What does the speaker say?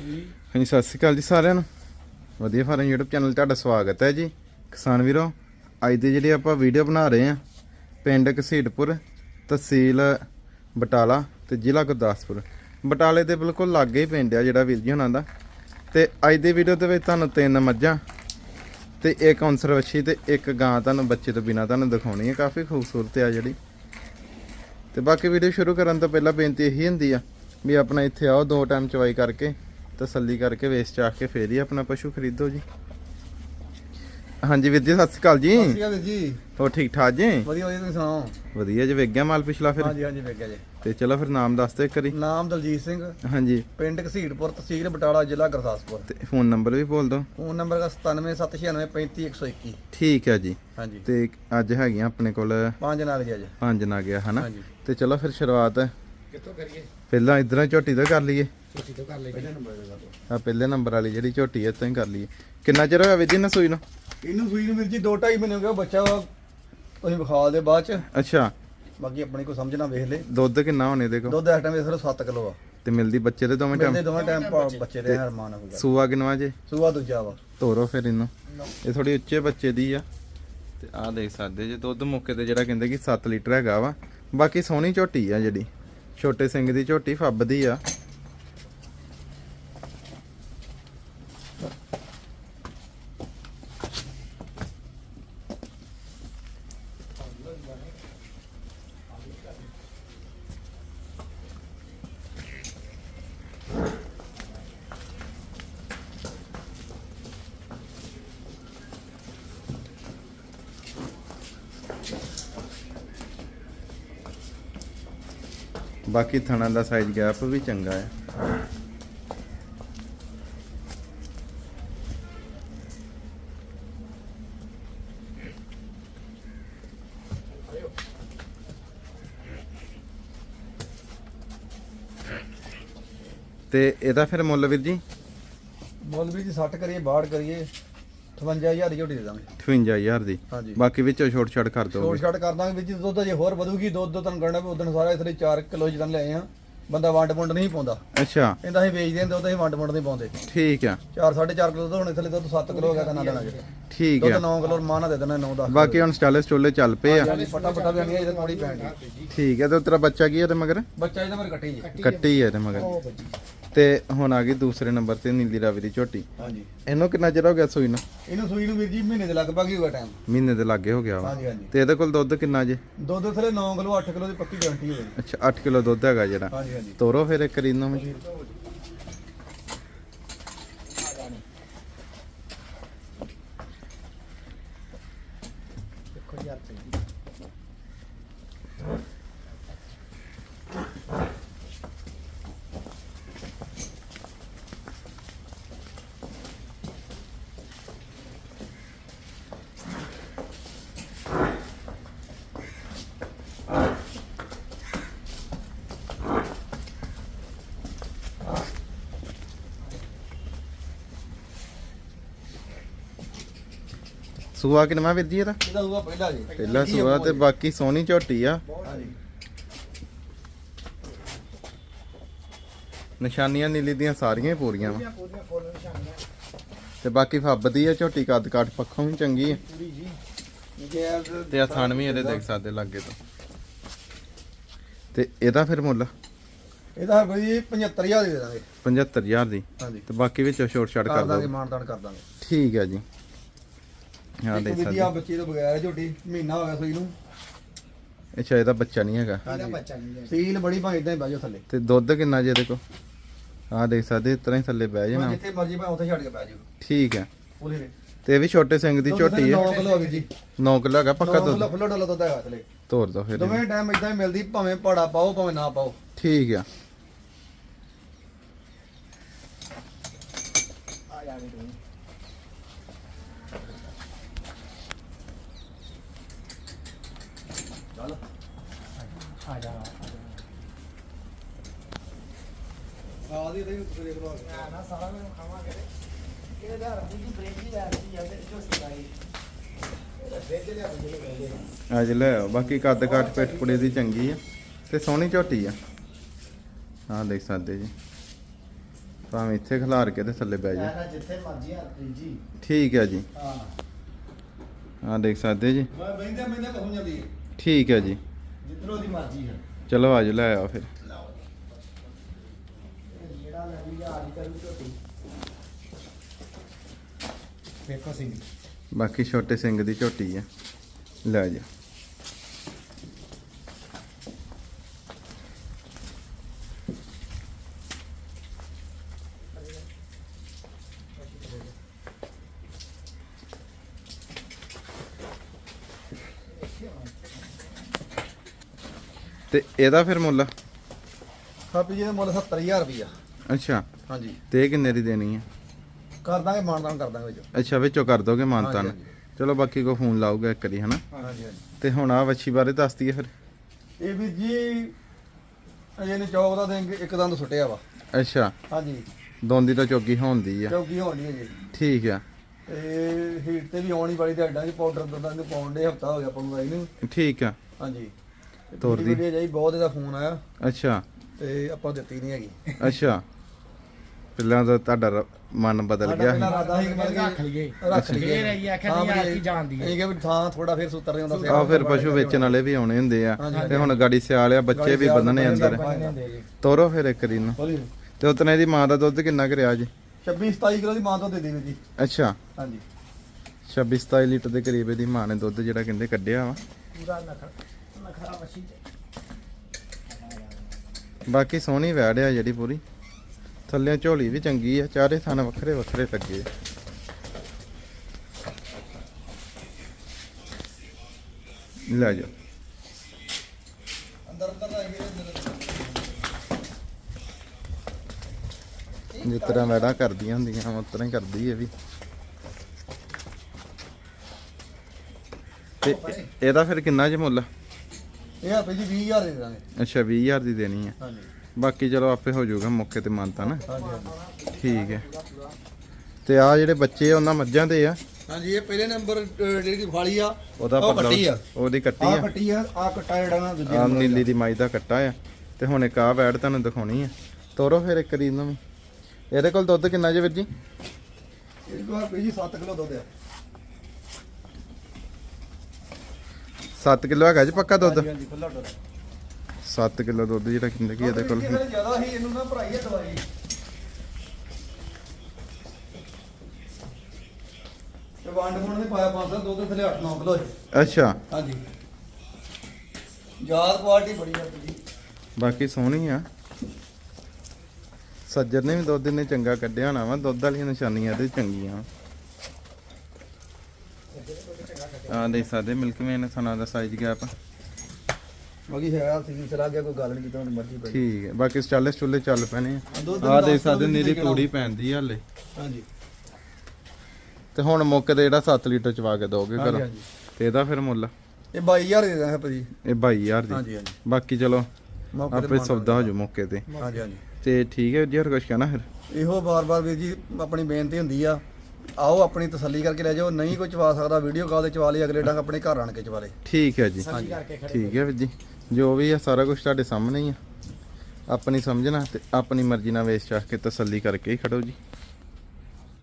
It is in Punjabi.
ਹਾਂਜੀ, ਸਤਿ ਸ਼੍ਰੀ ਅਕਾਲ ਜੀ ਸਾਰਿਆਂ ਨੂੰ। ਵਧੀਆ ਫਾਰਮ YouTube ਚੈਨਲ 'ਤੇ ਤੁਹਾਡਾ ਸਵਾਗਤ ਹੈ ਜੀ। ਕਿਸਾਨ ਵੀਰੋ, ਅੱਜ ਦੀ ਜਿਹੜੀ ਆਪਾਂ ਵੀਡੀਓ ਬਣਾ ਰਹੇ ਆ ਪਿੰਡ ਘਸੀਟਪੁਰ, ਤਹਿਸੀਲ ਬਟਾਲਾ ਤੇ ਜ਼ਿਲ੍ਹਾ ਗੁਰਦਾਸਪੁਰ। ਬਟਾਲੇ ਦੇ ਬਿਲਕੁਲ ਲਾਗੇ ਹੀ ਪਿੰਡ ਆ ਜਿਹੜਾ ਵੀਰ ਜੀ ਹੁਣਾਂ ਦਾ। ਤੇ ਅੱਜ ਦੀ ਵੀਡੀਓ ਦੇ ਵਿੱਚ ਤੁਹਾਨੂੰ ਤਿੰਨ ਮੱਝਾਂ ਤੇ ਇੱਕ ਔਂਸਰ ਵੱਛੀ ਤੇ ਇੱਕ ਗਾਂ ਤੁਹਾਨੂੰ ਬੱਚੇ ਤੋਂ ਬਿਨਾ ਤੁਹਾਨੂੰ ਦਿਖਾਉਣੀ ਹੈ। ਕਾਫੀ ਖੂਬਸੂਰਤ ਆ ਜਿਹੜੀ। ਤੇ ਬਾਕੀ ਵੀਡੀਓ ਸ਼ੁਰੂ ਕਰਨ ਤੋਂ ਪਹਿਲਾਂ ਬੇਨਤੀ ਇਹੀ ਹੁੰਦੀ ਆ ਵੀ ਆਪਣਾ ਇੱਥੇ ਆਓ, ਦੋ ਟਾਈਮ ਚਵਾਈ ਕਰਕੇ ਤਸੱਲੀ ਕਰਕੇ ਵੇਚ ਚਾਖ ਕੇ ਫੇਰ ਹੀ ਆਪਣਾ ਪਸ਼ੂ ਖਰੀਦੋ ਜੀ। ਹਾਂਜੀ ਵੀਰ ਜੀ ਸਤਿ ਸ਼੍ਰੀ ਅਕਾਲ ਜੀ। ਸਤਿ ਸ਼੍ਰੀ ਅਕਾਲ ਵੀਰ ਜੀ। ਹੋਰ ਠੀਕ ਠਾਕ ਜੀ? ਵਧੀਆ ਵਧੀਆ ਤੁਸੀਂ ਸੁਣਾਓ? ਵਧੀਆ ਜੀ ਵੇਖ ਗਿਆ ਮਾਲ ਪਿਛਲਾ ਫਿਰ? ਹਾਂਜੀ ਹਾਂਜੀ ਵੇਖਿਆ ਜੀ। ਤੇ ਚਲੋ ਫਿਰ ਨਾਮ ਦੱਸ ਦਿਓ ਇੱਕ ਵਾਰੀ। ਨਾਮ ਦਲਜੀਤ ਸਿੰਘ। ਹਾਂਜੀ। ਪਿੰਡ ਘਸੀਟਪੁਰ ਤਹਿਸੀਲ ਬਟਾਲਾ ਜ਼ਿਲ੍ਹਾ ਗੁਰਦਾਸਪੁਰ। ਤੇ ਫੋਨ ਨੰਬਰ ਵੀ ਬੋਲ ਦਿਓ। ਫੋਨ ਨੰਬਰ ਦਾ 9776935121 ਠੀਕ ਹੈ ਜੀ। ਹਾਂਜੀ। ਤੇ ਅੱਜ ਹੈਗੀਆਂ ਆਪਣੇ ਕੋਲ ਪੰਜ ਨਾਲ ਜੀ। ਅੱਜ ਪੰਜ ਨਾ ਗਿਆ ਹਨਾ? ਤੇ ਚਲੋ ਫਿਰ ਸ਼ੁਰੂਆਤ ਕਿੱਥੋਂ ਕਰੀਏ? ਪਹਿਲਾਂ ਇਧਰਾਂ ਝੋਟੀ ਤੋਂ ਕਰ ਲਈਏ। ਛੋਟੀ ਤੋਂ ਕਰ ਲਈ ਪਹਿਲੇ ਨੰਬਰ ਦਾ ਆ ਪਹਿਲੇ ਨੰਬਰ ਵਾਲੀ ਜਿਹੜੀ ਝੋਟੀ ਹੈ ਤੋਂ ਹੀ ਕਰ ਲਈਏ। ਕਿੰਨਾ ਚਿਰ ਹੋਇਆ ਵੀਰ ਜੀ ਨਾ ਸੂਈ ਨੂੰ? ਇਹਨੂੰ ਸੂਈ ਨੂੰ ਵੀਰ ਜੀ 2.5 ਮਹੀਨੇ ਹੋ ਗਏ ਬੱਚਾ ਵਾ ਤੁਸੀਂ ਵਿਖਾ ਦੇ ਬਾਅਦ ਚ। ਅੱਛਾ। ਬਾਕੀ ਆਪਣੀ ਕੋਈ ਸਮਝਣਾ ਵੇਖ ਲੈ। ਦੁੱਧ ਕਿੰਨਾ ਹੋਣੇ ਦੇਖੋ। ਦੁੱਧ ਇਸ ਟਾਈਮ ਸਿਰਫ 7 ਕਿਲੋ ਆ। ਤੇ ਮਿਲਦੀ ਬੱਚੇ ਦੇ ਦੋਵੇਂ ਟਾਈਮ ਦੋਵੇਂ ਟਾਈਮ ਬੱਚੇ ਦੇ ਹਰਮਾਨ ਹੋ ਗਿਆ ਸੂਆ ਕਿੰਨਵਾ ਜੇ? ਸੂਆ ਦੂਜਾ ਵਾ। ਤੋਰੋ ਫਿਰ ਇਹਨੂੰ। ਇਹ ਥੋੜੀ ਉੱਚੇ ਬੱਚੇ ਦੀ ਆ। ਤੇ ਆਹ ਦੇਖ ਸਕਦੇ ਜੇ ਦੁੱਧ ਮੁੱਕੇ ਤੇ ਜਿਹੜਾ ਕਹਿੰਦੇ ਕਿ 7 ਲੀਟਰ ਹੈਗਾ ਵਾ। ਬਾਕੀ ਸੋਹਣੀ ਝੋਟੀ ਆ ਜਿਹੜੀ। ਛੋਟੇ ਸਿੰਘ ਦੀ ਝੋਟੀ ਫੱਬਦੀ ਆ। ਬਾਕੀ ਥਣਾ ਦਾ ਸਾਈਜ਼ ਗੈਪ ਵੀ ਚੰਗਾ ਹੈ। ਤੇ ਇਹਦਾ ਫਿਰ ਮੁੱਲ ਵੀਰ ਜੀ? ਮੁੱਲ ਵੀ ਜੀ 60 ਕਰੀਏ 62 ਕਰੀਏ। 58000 ਦੀ ਝੋਟੀ ਦੇ ਦਾਂਗੇ। 58000 ਦੀ? ਹਾਂਜੀ। ਬਾਕੀ ਵਿੱਚੋਂ ਛੋਟ ਛੋਟ ਕਰ ਛੋਟ ਦੋਗੇ ਛਾਟ ਕਰ ਦਾਂਗੇ ਵਿੱਚ ਦੁੱਧ ਜੇ ਹੋਰ ਵਧੂਗੀ ਦੁੱਧ ਤੁਹਾਨੂੰ ਕਰਨਾ ਵੀ ਉਦੋਂ ਸਾਰਾ ਇਥੇ 4 ਕਿਲੋ ਜਿੱਦਾਂ ਲਿਆਏ ਆ ਬੰਦਾ ਵੰਡ ਵੰਡ ਨਹੀਂ ਪਾਉਂਦਾ। ਅੱਛਾ। ਇਹਦਾ ਅਸੀਂ ਵੇਚਦੇ ਹਾਂ ਦੁੱਧ ਅਸੀਂ ਵੰਡ ਵੰਡ ਨਹੀਂ ਪਾਉਂਦੇ। ਠੀਕ ਆ। 4 4.5 ਕਿਲੋ ਦੁੱਧ ਹੁਣ ਇਥੇ ਦੁੱਧ 7 ਕਿਲੋ ਹੋ ਗਿਆ ਤਾਂ ਨਾ ਦੇਣਾ ਜੀ। ਠੀਕ ਦੁੱਧ ਆ 9 ਕਿਲੋ ਮਾਨਾ ਦੇ ਦੇਣਾ 9 10 ਬਾਕੀ ਹੁਣ ਸਟਾਲੇ ਸਟੋਲੇ ਚੱਲ ਪਏ ਆ। ਪਟਾ ਪਟਾ ਵੀ ਨਹੀਂ ਇਹਦੇ ਥੋੜੀ ਪੈਣ ਠੀਕ ਹੈ ਤੇ ਤੇਰਾ ਬੱਚਾ ਕੀ ਹੈ ਤੇ ਮਗਰ? ਬੱਚਾ ਇਹਦਾ ਮੇਰੇ ਕੱਟੀ ਜੀ ਕੱਟੀ ਹੈ ਤੇ ਮਗਰ। ਤੇ ਹੁਣ ਆ ਗਈ ਦੂਸਰੇ ਨੰਬਰ ਤੇ ਨੀਲੀ ਰਾਵੀ ਦੀ ਝੋਟੀ। ਹਾਂਜੀ। ਇਹਨੂੰ ਕਿੰਨਾ ਚਿਰ ਹੋ ਗਿਆ ਸੂਈ ਨੂੰ? ਇਹਨੂੰ ਸੂਈ ਨੂੰ ਵੀਰ ਜੀ ਮਹੀਨੇ ਦੇ ਲਗਭਗ ਹੀ ਹੋਇਆ ਟਾਈਮ ਮਹੀਨੇ ਦੇ ਲਾਗੇ ਹੋ ਗਿਆ ਵਾ। ਹਾਂਜੀ ਹਾਂਜੀ। ਤੇ ਇਹਦੇ ਕੋਲ ਦੁੱਧ ਕਿੰਨਾ ਜੇ? ਦੁੱਧ ਥਲੇ 9 ਕਿਲੋ 8 ਕਿਲੋ ਦੀ ਪੱਕੀ ਗਾਰੰਟੀ ਹੋਵੇ ਅੱਛਾ 8 ਕਿਲੋ ਦੁੱਧ ਹੈਗਾ ਜਿਹੜਾ। ਹਾਂਜੀ ਹਾਂਜੀ। ਤੋਰੋ ਫਿਰ ਇੱਕ ਰੀਨੋ ਵਿੱਚ ਦੇਖੋ ਯਾਰ ਚੰਗੀ ਸੂਆ ਕਿੰਨਾ ਵੀਰ ਜੀ ਇਹਦਾ? ਇਹਦਾ ਹੋਊਗਾ ਪਹਿਲਾ ਜੀ। ਪਹਿਲਾ ਸੂਆ ਤੇ ਬਾਕੀ ਸੋਹਣੀ ਝੋਟੀ ਆ। ਹਾਂਜੀ। ਨਿਸ਼ਾਨੀਆਂ ਨੀਲੀ ਦੀਆਂ ਸਾਰੀਆਂ ਹੀ ਪੂਰੀਆਂ ਵਾ। ਤੇ ਬਾਕੀ ਫੱਬਦੀ ਆ ਝੋਟੀ ਕੱਦ ਕਾਠ ਪੱਖੋਂ ਵੀ ਚੰਗੀ ਆ। ਤੇ ਆ ਥਣ ਵੀ ਇਹਦੇ ਦੇਖ ਸਕਦੇ ਲਾਗੇ ਤੋਂ। ਤੇ ਇਹਦਾ ਫਿਰ ਮੁੱਲ? ਇਹਦਾ ਬਈ 75000 ਦੇ ਦਾਂਗੇ। 75000 ਦੀ। ਹਾਂਜੀ। ਤੇ ਬਾਕੀ ਵਿੱਚੋਂ ਛੋਟ ਛਾਟ ਕਰ ਦਾਂਗੇ ਦੋ ਮਾਨਦਾਨ ਕਰ ਦਾਂਗੇ ਠੀਕ ਹੈ ਜੀ। ਹਾਂ ਇੱਕ ਦੇਖ ਵੀ ਸਕਦੇ। ਆ ਬੱਚੇ ਤੋਂ ਬਗੈਰ ਹੈ ਝੋਟੀ ਮਹੀਨਾ ਹੋ ਗਿਆ ਸੂਈ ਨੂੰ। ਅੱਛਾ ਇਹਦਾ ਬੱਚਾ ਨਹੀਂ ਹੈਗਾ। ਹਾਂਜੀ। ਸੀਲ ਬੜੀ ਭਾਵੇਂ ਇਦਾਂ ਹੀ ਬਹਿ ਜਾਓ ਥੱਲੇ। ਤੇ ਦੁੱਧ ਕਿੰਨਾ ਜੀ ਇਹਦੇ ਕੋ ਆਹ ਦੇਖ ਸਕਦੇ ਇਸ ਤਰ੍ਹਾਂ ਹੀ ਥੱਲੇ ਬਹਿ ਜਾਣਾ। ਜਿੱਥੇ ਮਰਜ਼ੀ ਭਾਵੇਂ ਉੱਥੇ ਛੱਡ ਕੇ ਬਹਿ ਜਾਓ। ਠੀਕ ਹੈ। ਪੂਰੀ ਨੇ ਤੇ ਇਹ ਵੀ ਛੋਟੇ ਸਿੰਘ ਦੀ ਝੋਟੀ ਹੈ। 9 ਕਿਲੋ ਵੀ ਜੀ। 9 ਕਿਲੋ ਹੈਗਾ ਪੱਕਾ 9 ਕਿਲੋ ਦੁੱਧ। ਫੁੱਲੋ ਡੋਲੋ ਦੁੱਧ ਹੈਗਾ ਥੱਲੇ। ਤੋਰ ਦੋ ਫਿਰ ਇਹਨੂੰ। ਦੋਵੇਂ ਟਾਈਮ ਇਦਾਂ ਹੀ ਮਿਲਦੀ ਭਾਵੇਂ ਪਾੜਾ ਪਾਓ ਭਾਵੇਂ ਨਾ ਪਾਓ। ਠੀਕ ਆ ਚੱਲ ਆ ਜਾ ਆ ਦੀ ਤੇ ਤੁਸੀਂ ਦੇਖ ਲਓ ਨਾ ਸਾਰਾ ਮੈਂ ਖਾਵਾਂਗੇ ਇਹ ਦਾ ਰੱਬੀ ਦੀ ਬ੍ਰੇਕ ਦੀ ਆ ਰਹੀ ਹੈ ਤੇ ਜੋ ਸੁਣਾਈ ਇਹ ਫੇਰ ਲਿਆ ਬੰਦੇ ਅੱਜ ਲੈ ਆਓ ਬਾਕੀ ਕੱਦ ਕਾਠ ਪਿੱਠ ਪੁੜੇ ਦੀ ਚੰਗੀ ਆ ਤੇ ਸੋਹਣੀ ਝੋਟੀ ਆ। ਆਹ ਦੇਖ ਸਕਦੇ ਜੀ। ਭਾਵੇਂ ਇੱਥੇ ਖਿਲਾਰ ਕੇ ਤੇ ਥੱਲੇ ਬਹਿ ਜਾ ਜਿੱਥੇ ਮਰਜ਼ੀ ਆ ਜੀ। ਠੀਕ ਹੈ। ਜੀ ਹਾਂ ਦੇਖ ਸਕਦੇ ਜੀ। ਮੈਂ ਬੈਂਦੇ ਬੈਂਦੇ ਪਹੁੰਚ ਜਾਂਦੀ ਹੈ ਠੀਕ ਹੈ ਜੀ। ਜਿੱਧਰੋਂ ਦੀ ਮਰਜ਼ੀ ਹੈ। ਚਲੋ ਆਜੋ ਲੈ ਆਓ ਫਿਰ। ਜਿਹੜਾ ਨਵੀਂ ਆ ਰਹੀ ਕਰੂ ਝੋਟੀ ਵੇਖੋ ਸਿੰਘ ਬਾਕੀ ਛੋਟੇ ਸਿੰਘ ਦੀ ਝੋਟੀ ਆ। ਲੈ ਜਾ। ਤੇ ਇਹਦਾ ਫਿਰ ਮੁੱਲ? ਹਾਪੀ ਜੀ ਦਾ ਮੁੱਲ 70000 ਰੁਪਇਆ ਅੱਛਾ। ਹਾਂਜੀ। ਤੇ ਇਹ ਕਿੰਨੇ ਦੀ ਦੇਣੀ ਹੈ ਕਰ ਦਾਂਗੇ ਮਾਨਦਾਨ ਕਰ ਦਾਂਗੇ ਵਿੱਚ। ਅੱਛਾ ਵਿੱਚੋਂ ਕਰ ਦੋਗੇ ਮਾਨਤਾਨ ਹਾਂਜੀ, ਚਲੋ ਬਾਕੀ ਕੋ ਫੋਨ ਲਾਊਗਾ ਇੱਕ ਵਾਰੀ ਹਨਾ? ਹਾਂਜੀ ਹਾਂਜੀ। ਤੇ ਹੁਣ ਆ ਵੱਛੀ ਬਾਰੇ ਦੱਸ ਦਈਏ ਫਿਰ। ਇਹ ਵੀ ਜੀ ਅਜੇ ਨੇ ਚੌਕ ਦਾ ਦੇਂਗੇ ਇੱਕ ਦੰਦ ਸੁੱਟਿਆ ਵਾ। ਅੱਛਾ। ਹਾਂਜੀ। ਦੋਂਦੀ ਤਾਂ ਚੌਗੀ ਹੁੰਦੀ ਆ। ਚੌਕੀ ਹੋਣੀ ਹੈ ਜੀ ਠੀਕ ਆ। ਤੇ ਹੀਟ ਤੇ ਵੀ ਆਉਣੀ ਵਾਲੀ ਤੇ ਅੱਡਾਂ ਦੀ ਪਾਊਡਰ ਦੰਦਾਂ ਦੇ ਪਾਉਣ ਦੇ ਹਫਤਾ ਹੋ ਗਿਆ ਆਪਾਂ ਨੂੰ ਆਈ ਨੂੰ। ਠੀਕ ਆ। ਹਾਂਜੀ। ਤੋਰਦੀ। ਵੀਡੀਓ ਜਾਈ ਬਹੁਤ ਇਹਦਾ ਫੋਨ ਆਇਆ। ਅੱਛਾ। ਤੇ ਆਪਾਂ ਦਿੱਤੀ ਨਹੀਂ ਹੈਗੀ। ਅੱਛਾ। ਪਹਿਲਾਂ ਤਾਂ ਤੁਹਾਡਾ ਮਨ ਬਦਲ ਸਾਡਾ ਗਿਆ ਪਹਿਲਾਂ ਸੀ ਇਰਾਦਾ ਸੀ ਕਿ ਮਤਲਬ ਰੱਖ ਲਈਏ। ਰੱਖ ਲਈਏ। ਫੇਰ ਅਸੀਂ ਆਖਿਆ ਹਾਂ ਨਹੀਂ ਯਾਰ ਵੀ ਕੀ ਜਾਣਦੀ ਹੈ। ਇਹ ਕਿ ਵੀ ਥਾਂ ਥੋੜਾ ਫੇਰ ਸੁੱਤਰ ਨਹੀਂ ਹੁੰਦਾ ਆ ਫਿਰ ਪਸ਼ੂ ਵੇਚਣ ਵਾਲੇ ਵੀ ਆਉਣੇ ਹੁੰਦੇ ਆ। ਤੇ ਹੁਣ ਗਾੜੀ ਸਿਆਲ ਆ ਬੱਚੇ ਵੀ ਬੰਨਣੇ ਅੰਦਰ। ਤੋਰੋ ਫਿਰ ਇੱਕ ਰੀ ਨੂੰ। ਬੋਲੀ ਤੇ ਉਤਨੇ ਦੀ ਮਾਂ ਦਾ ਦੁੱਧ ਕਿੰਨਾ ਕਰਿਆ ਜੀ? 26 27 ਕਿਲੋ ਦੀ ਮਾਂ ਤੋਂ ਦੇ ਦੇਵੇ ਜੀ। ਅੱਛਾ। ਹਾਂਜੀ। 26 27 ਲੀਟਰ ਦੇ ਕਰੀਬ ਇਹਦੀ ਮਾਂ ਨੇ ਦੁੱਧ ਜਿਹੜਾ ਕਹਿੰਦੇ ਕੱਢਿਆ ਵਾ। ਪੂਰਾ ਤੇ ਬਾਕੀ ਸੋਹਣੀ ਵੈੜ ਆ ਜਿਹੜੀ ਪੂਰੀ। ਥੱਲੇ ਝੋਲੀ ਵੀ ਚੰਗੀ ਆ, ਚਾਰੇ ਥਾਂ ਵੱਖਰੇ ਵੱਖਰੇ ਲੱਗੇ ਆ। ਲੈ ਜਾ ਅੰਦਰ ਅੰਦਰ ਦਾ ਇਹ ਜਿਸ ਤਰ੍ਹਾਂ ਵੈੜਾਂ ਕਰਦੀਆਂ ਹੁੰਦੀਆਂ ਉਸ ਤਰ੍ਹਾਂ ਹੀ ਕਰਦੀ ਇਹ ਵੀ। ਤੇ ਇਹਦਾ ਫਿਰ ਕਿੰਨਾ ਜੇ ਮੁੱਲ? ਇਹ ਆਪੇ ਜੀ 20000 ਦੇ ਦਾਂਗੇ ਅੱਛਾ 20000 ਦੀ ਦੇਣੀ ਆ। ਹਾਂਜੀ। ਬਾਕੀ ਚਲੋ ਆਪੇ ਹੋ ਜਾਊਗਾ ਮੌਕੇ ਤੇ ਮੰਨਤਾ ਨਾ। ਹਾਂਜੀ ਹਾਂਜੀ। ਠੀਕ ਹੈ। ਤੇ ਆ ਜਿਹੜੇ ਬੱਚੇ ਆ ਉਹਨਾਂ ਮੱਝਾਂ ਦੇ ਆ? ਹਾਂਜੀ ਇਹ ਪਹਿਲੇ ਨੰਬਰ ਜਿਹੜੀ ਫਾਲੀ ਆ ਉਹਦਾ ਉਹ ਕੱਟੀ ਆ। ਉਹਦੀ ਕੱਟੀ ਆ। ਆ ਕੱਟੀ ਆ ਆ ਕੱਟਾ ਜਿਹੜਾ ਨਾ ਦੂਜੇ ਆ number ਨੀਲੀ ਦੀ। ਮਾਈ ਦਾ ਕੱਟਾ ਆ। ਤੇ ਹੁਣ ਇੱਕ ਆ ਵੈੜ ਤੁਹਾਨੂੰ ਦਿਖਾਉਣੀ ਆ। ਤੋਰੋ ਫਿਰ ਇੱਕ ਰੀਨ ਨੂੰ। ਵੀ ਇਹਦੇ ਕੋਲ ਦੁੱਧ ਕਿੰਨਾ ਜੇ ਵੀਰ ਜੀ? ਦਾ। ਇਹ ਕੋਲ ਜੀ 7 ਕਿਲੋ ਦੁੱਧ ਆ। 7 ਕਿਲੋ ਹੈਗਾ ਜੀ ਪੱਕਾ ਦੁੱਧ? ਹਾਂਜੀ, ਖੁੱਲਾ ਦੁੱਧ 7 ਕਿਲੋ ਦੁੱਧ ਜਿਹੜਾ ਕਹਿੰਦੇ ਕੀ ਇਹਦੇ ਕੋਲ ਇਹਦੇ ਜ਼ਿਆਦਾ ਹੀ ਇਹਨੂੰ ਨਾ ਭਰਾਈ ਆ ਦਵਾਈ ਤੇ ਵੰਡ ਫੁੰਡ ਨੇ ਪਾਇਆ ਪਾਉਂਦਾ ਦੁੱਧ ਥਲੇ 8-9 ਕਿਲੋ ਹੈ ਅੱਛਾ। ਹਾਂਜੀ। ਯਾਦ ਕੁਆਲਿਟੀ ਬੜੀ ਆ ਜੀ ਬਾਕੀ ਸੋਹਣੀ ਆ। ਸੱਜਰ ਨੇ ਵੀ ਦੁੱਧ ਨੇ ਚੰਗਾ ਕੱਢਿਆ ਹੋਣਾ ਵਾ ਦੁੱਧ ਵਾਲੀਆਂ ਨਿਸ਼ਾਨੀਆਂ ਤੇ ਚੰਗੀਆਂ। ਆ ਦੇਖ ਸਕਦੇ ਮਿਲਕ ਮੈਨ ਸਨਾ ਦਾ ਸਾਈਜ਼ ਗੈਪ ਬਾਕੀ ਹੈ ਸੀ ਚਲਾ ਗਿਆ ਕੋਈ ਗੱਲ ਨਹੀਂ ਕੀਤਾ ਉਹਨੇ ਮਰਜ਼ੀ ਪਈ ਠੀਕ ਹੈ ਬਾਕੀ ਸਟਾਲੇ ਸਟੂਲੇ ਚੱਲ ਪੈਣੇ ਆ। ਆ ਦੇਖ ਸਕਦੇ ਨੀਰੀ ਦੀ ਤੂੜੀ ਪੈਂਦੀ ਆ ਹਲੇ। ਹਾਂਜੀ। ਤੇ ਹੁਣ ਮੁੱਕ ਤੇ ਜਿਹੜਾ 7 ਲੀਟਰ ਚਵਾ ਕੇ ਦੋਗੇ ਘਰੋਂ? ਤੇ ਇਹਦਾ ਫਿਰ ਮੁੱਲ? ਇਹ 22000 ਦੇ ਦਾਂਗੇ ਭਾਜੀ। ਇਹ 22000 ਦੀ। ਹਾਂਜੀ ਹਾਂਜੀ। ਬਾਕੀ ਚਲੋ ਆਪੇ ਸੌਦਾ ਹੋ ਜਾਊ ਮੌਕੇ ਤੇ। ਹਾਂਜੀ ਹਾਂਜੀ। ਤੇ ਠੀਕ ਹੈ ਜੀ ਹੋਰ ਕੁਝ ਕਹਿਣਾ ਫਿਰ? ਇਹੋ ਬਾਰ-ਬਾਰ ਵੀਰ ਜੀ ਆਪਣੀ ਬੇਨਤੀ ਹੁੰਦੀ ਆ ਆਓ ਆਪਣੀ ਤਸੱਲੀ ਕਰਕੇ ਲੈ ਜਾਓ ਨਹੀਂ ਕੋਈ ਚਵਾ ਸਕਦਾ ਵੀਡੀਓ ਕਾਲ ਤੇ ਚਵਾ ਲਈ ਅਗਲੇ ਡੰਗ ਆਪਣੇ ਘਰ ਆਣ ਕੇ ਚਵਾ ਲੇ ਠੀਕ ਹੈ ਜੀ। ਸੱਚੀ ਕਰਕੇ ਖੜੇ ਠੀਕ ਹੈ ਵੀਰ ਜੀ। ਜੋ ਵੀ ਹੈ ਸਾਰਾ ਕੁਝ ਤੁਹਾਡੇ ਸਾਹਮਣੇ ਹੀ ਆ। ਆਪਣੀ ਸਮਝਣਾ ਤੇ ਆਪਣੀ ਮਰਜ਼ੀ ਨਾਲ ਵੇਚ ਚਾਹ ਕੇ ਤਸੱਲੀ ਕਰਕੇ ਹੀ ਖੜੋ ਜੀ।